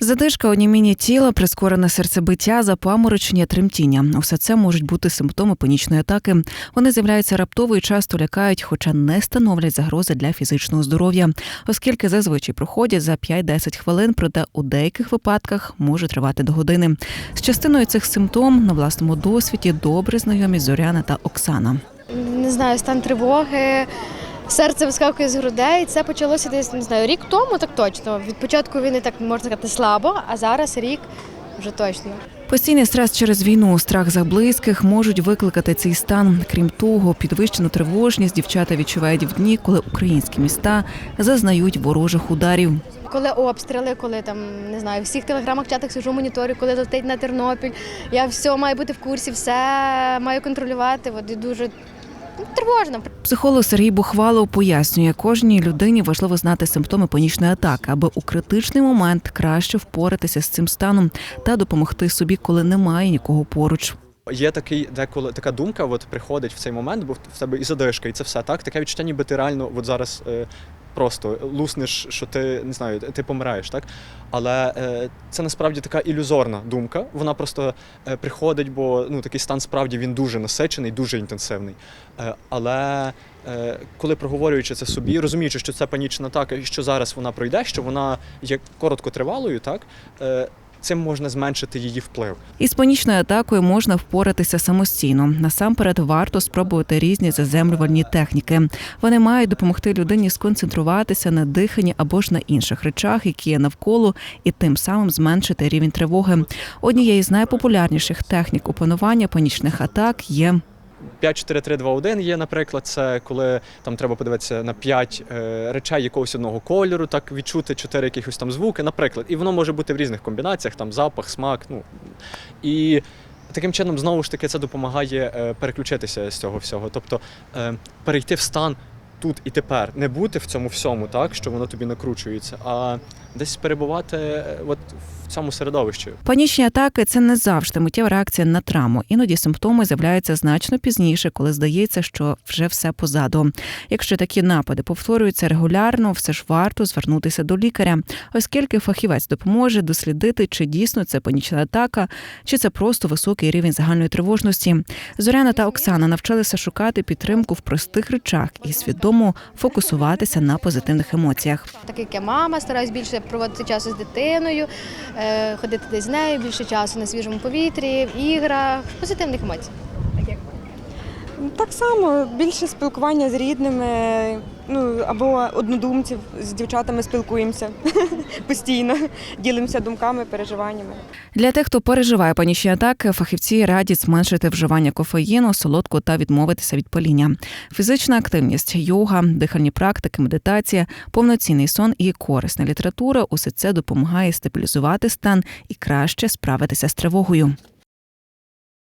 Задишка, оніміння тіла, прискорене серцебиття, запаморочення, тремтіння. Усе це можуть бути симптоми панічної атаки. Вони з'являються раптово і часто лякають, хоча не становлять загрози для фізичного здоров'я, оскільки зазвичай проходять за 5-10 хвилин, проте у деяких випадках може тривати до години. З частиною цих симптом на власному досвіді добре знайомі Зоряна та Оксана. не знаю, стан тривоги, серце вискакує з грудей. Це почалося десь не знаю, рік тому, так точно. Від початку війни так можна сказати слабо, а зараз рік вже точно. Постійний стрес через війну, страх за близьких можуть викликати цей стан. Крім того, підвищену тривожність дівчата відчувають в дні, коли українські міста зазнають ворожих ударів. Коли обстріли, коли там не знаю, в всіх телеграмах, чатах сижу моніторю, коли летить на Тернопіль, я все маю бути в курсі, все маю контролювати. От і дуже тривожно. Психолог Сергій Бухвалов пояснює, кожній людині важливо знати симптоми панічної атаки, аби у критичний момент краще впоратися з цим станом та допомогти собі, коли немає нікого поруч. Є такий деколи така думка, от приходить в цей момент, бо в тебе і задишка, і це все так. Таке відчуття, ніби ти реально от зараз е, просто луснеш, що ти не знаю, ти помираєш, так? Але е, це насправді така ілюзорна думка. Вона просто е, приходить, бо ну такий стан справді він дуже насичений, дуже інтенсивний. Е, але е, коли проговорюючи це собі, розуміючи, що це панічна атака, і що зараз вона пройде, що вона є короткотривалою, так. Е, Цим можна зменшити її вплив. Із панічною атакою можна впоратися самостійно. Насамперед варто спробувати різні заземлювальні техніки. Вони мають допомогти людині сконцентруватися на диханні або ж на інших речах, які є навколо, і тим самим зменшити рівень тривоги. Однією з найпопулярніших технік опанування панічних атак є 5-4-3-2-1 є, наприклад, це коли там треба подивитися на 5 е, речей якогось одного кольору, так відчути 4 якихось там звуки, наприклад. І воно може бути в різних комбінаціях, там запах, смак. Ну і таким чином, знову ж таки, це допомагає е, переключитися з цього всього. Тобто е, перейти в стан тут і тепер, не бути в цьому всьому, так що воно тобі накручується, а десь перебувати е, от в цьому середовищі. Панічні атаки це не завжди миттєва реакція на травму. Іноді симптоми з'являються значно пізніше, коли здається, що вже все позаду. Якщо такі напади повторюються регулярно, все ж варто звернутися до лікаря, оскільки фахівець допоможе дослідити, чи дійсно це панічна атака, чи це просто високий рівень загальної тривожності. Зоряна та Оксана навчилися шукати підтримку в простих речах і свідомо фокусуватися на позитивних емоціях. Так як я мама, стараюсь більше проводити часу з дитиною, е, ходити десь з нею, більше часу на свіжому повітрі, в іграх, позитивних емоцій. Так само більше спілкування з рідними, ну або однодумців з дівчатами спілкуємося постійно, ділимося думками, переживаннями. Для тих, хто переживає панічні атаки, фахівці радять зменшити вживання кофеїну, солодку та відмовитися від паління. Фізична активність, йога, дихальні практики, медитація, повноцінний сон і корисна література усе це допомагає стабілізувати стан і краще справитися з тривогою.